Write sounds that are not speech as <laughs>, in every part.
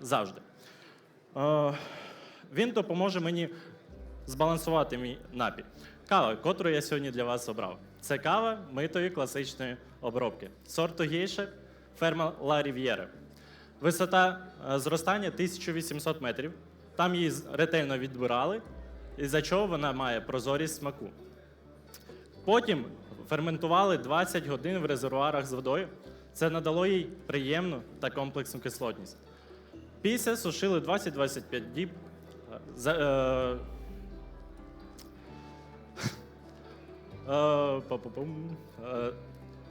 завжди. Е, Він допоможе мені збалансувати мій напій. Кава, котру я сьогодні для вас обрав. Це кава митої класичної обробки. Сорту гейша, ферма Ла Рів'єра. Висота е, зростання 1800 метрів. Там її ретельно відбирали, із-за чого вона має прозорість смаку. Потім ферментували 20 годин в резервуарах з водою. Це надало їй приємну та комплексну кислотність. Після сушили 20-25 діб. е, За, е, <laughs> е, е,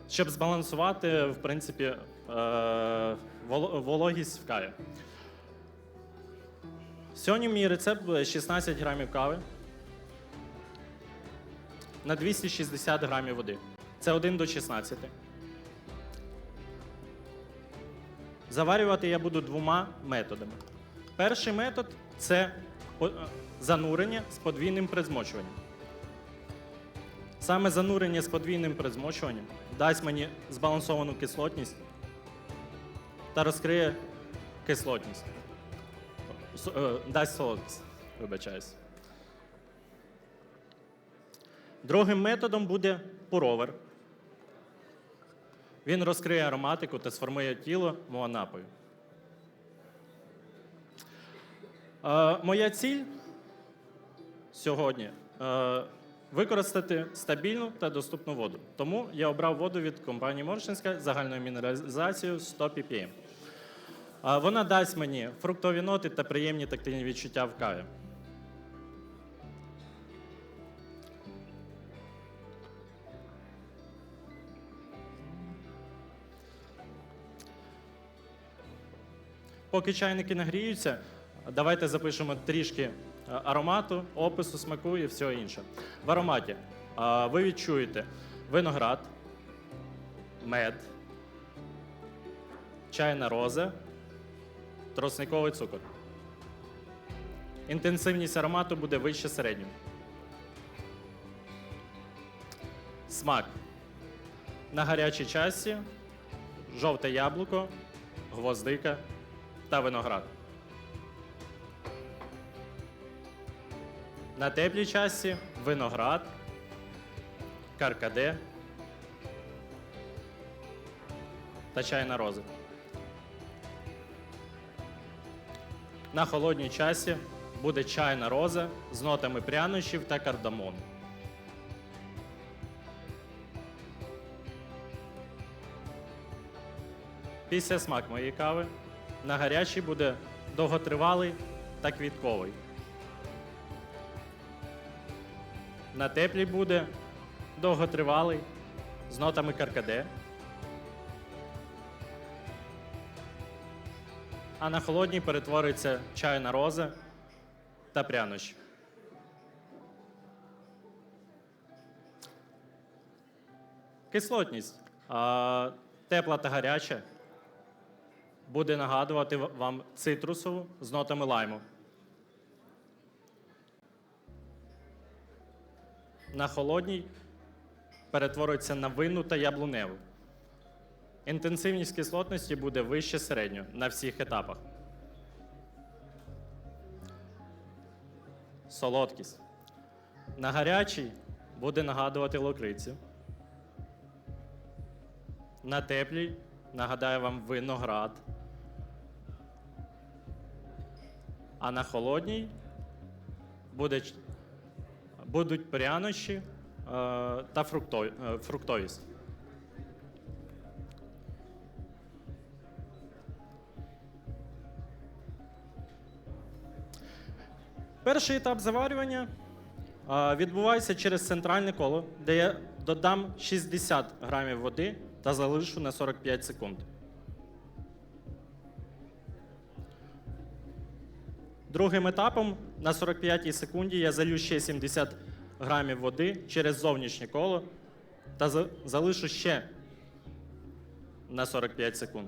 щоб збалансувати, в принципі, е, воло- вологість в каві. Сьогодні мій рецепт 16 грамів кави на 260 грамів води. Це 1 до 16. Заварювати я буду двома методами. Перший метод це е, занурення з подвійним призмочуванням. Саме занурення з подвійним призмочуванням дасть мені збалансовану кислотність та розкриє кислотність. Е, Дасть солодкість, вибачаюсь. Другим методом буде пуровер. Він розкриє ароматику та сформує тіло мого напою. Е, моя ціль сьогодні е, використати стабільну та доступну воду. Тому я обрав воду від компанії Моршинська з загальною мінералізацією 100 ppm. Е, вона дасть мені фруктові ноти та приємні тактильні відчуття в каві. Поки чайники нагріються, давайте запишемо трішки е, аромату, опису, смаку і всього інше. В ароматі ви відчуєте виноград, мед, чайна роза, тросниковий цукор. Інтенсивність аромату буде вище середньої. Смак. На гарячій часі жовте яблуко, гвоздика та виноград. На теплій часі виноград, каркаде та чайна роза. На холодній часі буде чайна роза з нотами прянощів та кардамону. Після смак моєї кави на гарячій буде довготривалий та квітковий. На теплій буде довготривалий з нотами каркаде. А на холодній перетвориться чайна роза та прянощі. Кислотність. Тепла та гаряча буде нагадувати вам цитрусову з нотами лайму. На холодній перетворюється на винну та яблуневу. Інтенсивність кислотності буде вище середньої на всіх етапах. Солодкість. На гарячій буде нагадувати локрицю. На теплій нагадаю вам виноград. А на холодній буде, будуть прянощі е, та фрукто- е, фруктовість. Перший етап заварювання е, відбувається через центральне коло, де я додам 60 грамів води та залишу на 45 секунд. Другим етапом на 45-й секунді я залью ще 70 грамів води через зовнішнє коло та за- залишу ще на 45 секунд.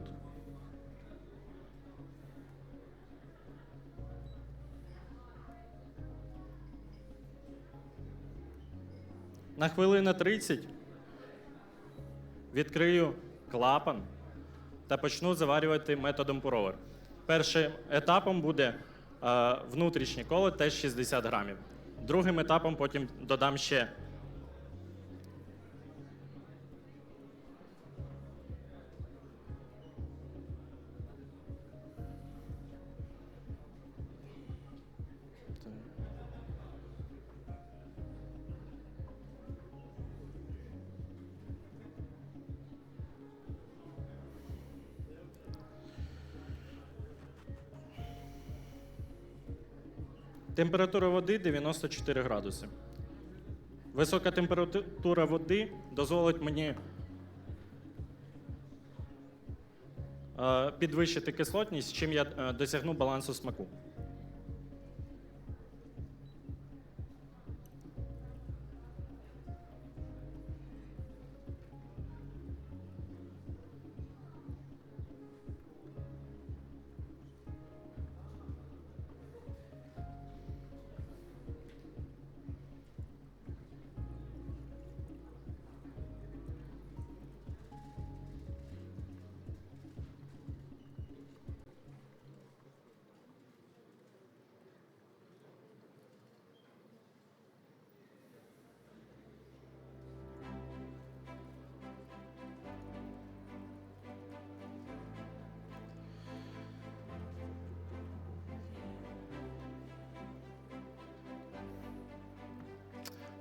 На хвилину 30 відкрию клапан та почну заварювати методом пуровер. Першим етапом буде внутрішнє коло, теж 60 грамів. Другим етапом потім додам ще Температура води 94 градуси. Висока температура води дозволить мені е, підвищити кислотність, чим я е, досягну балансу смаку.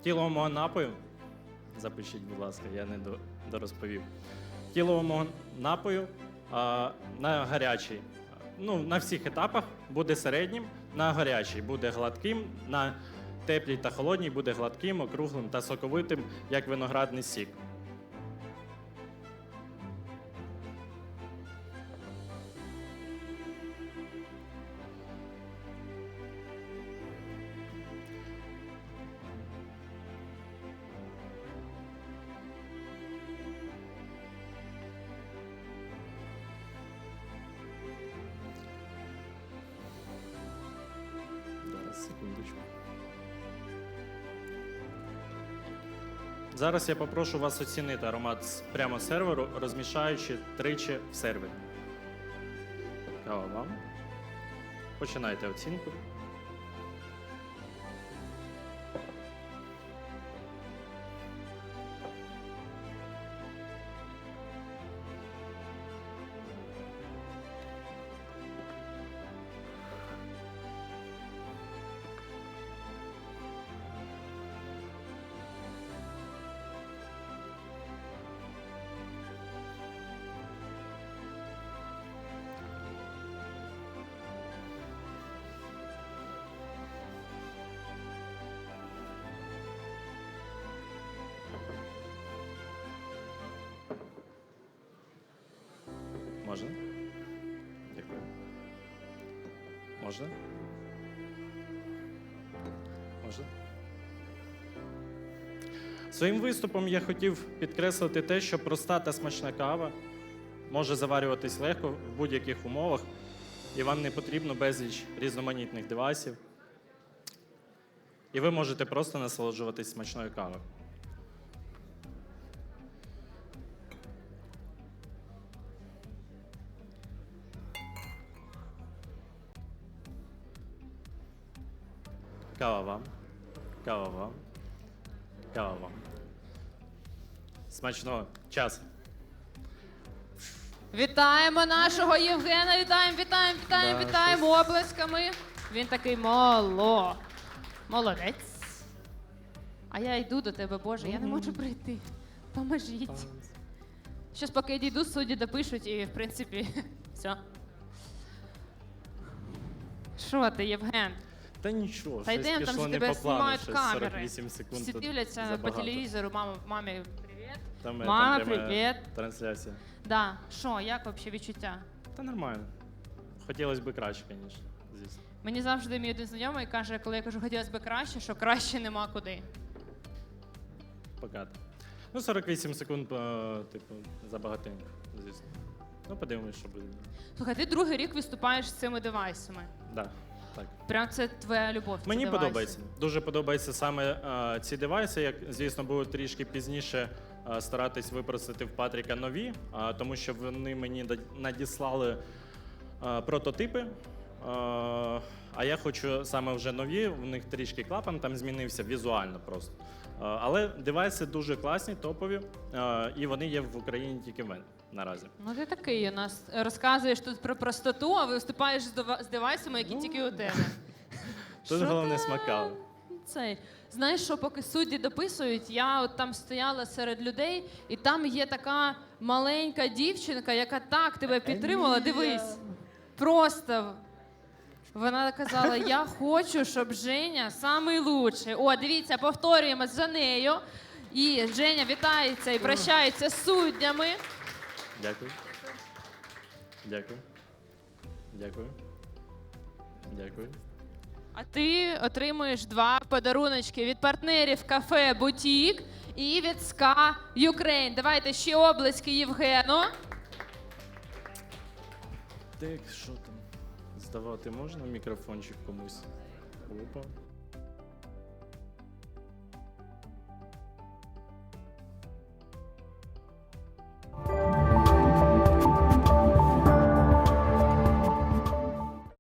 Тіло мого напою, запишіть, будь ласка, я не дорозповів. Тіло мого напою а, на гарячий, ну, на всіх етапах буде середнім, на гарячий буде гладким, на теплій та холодній буде гладким, округлим та соковитим, як виноградний сік. Зараз я попрошу вас оцінити аромат прямо з серверу, розмішаючи тричі в сервері. Кава вам. Починайте оцінку. Можна? Дякую. Можна? Можна? Своїм виступом я хотів підкреслити те, що проста та смачна кава може заварюватись легко в будь-яких умовах, і вам не потрібно безліч різноманітних девайсів. І ви можете просто насолоджуватись смачною кавою. Кава вам. Кава вам. Кава вам. Смачного. Час. Вітаємо нашого Євгена. Вітаємо, вітаємо, вітаємо, Да, вітаємо оплесками. Він такий моло. Молодець. А я йду до тебе, Боже, я не можу прийти. Поможіть. Щас поки я дійду, судді допишуть і, в принципі, <laughs> все. Що ти, Євген? Та нічого, Та щось там пішло ж не тебе по плану, знімають щось камери. 48 секунд. Всі тут дивляться по забагато. телевізору, мама, мамі, привіт. Там, е, Мама, там пряма привіт. Трансляція. Да, що, як взагалі відчуття? Та нормально. Хотілося б краще, звісно. Звісно. Мені завжди мій один знайомий каже, коли я кажу, хотілося б краще, що краще нема куди. Покати. Ну, 48 секунд, е, типу, забагатенько, звісно. Ну, подивимось, що буде. Слухай, ти другий рік виступаєш з цими девайсами. Да, так. Прям це твоя любов. ці Мені девайси. подобається. Дуже подобаються саме е, ці девайси. Як звісно, буду трішки пізніше е, старатись випросити в Патріка нові, е, тому що вони мені да- надіслали е, прототипи. Е, А я хочу саме вже нові, в них трішки клапан там змінився візуально просто. Е, Але девайси дуже класні, топові, е, і вони є в Україні тільки в мене наразі. Ну ти такий у нас розказуєш тут про простоту, а виступаєш з дова- з девайсами, які тільки у тебе. Тут Що головне смакали. Цей. Знаєш, що поки судді дописують, я от там стояла серед людей, і там є така маленька дівчинка, яка так тебе підтримала. Дивись. Просто вона казала: <laughs> Я хочу, щоб Женя лучший. О, дивіться, повторюємо за нею. І Женя вітається і прощається з суддями. Дякую. Дякую. Дякую. Дякую. А ти отримуєш два подаруночки від партнерів кафе Бутік і від СКА Юкрейн. Давайте ще облески Євгену. Так, що там? Здавати можна мікрофончик комусь? Опа.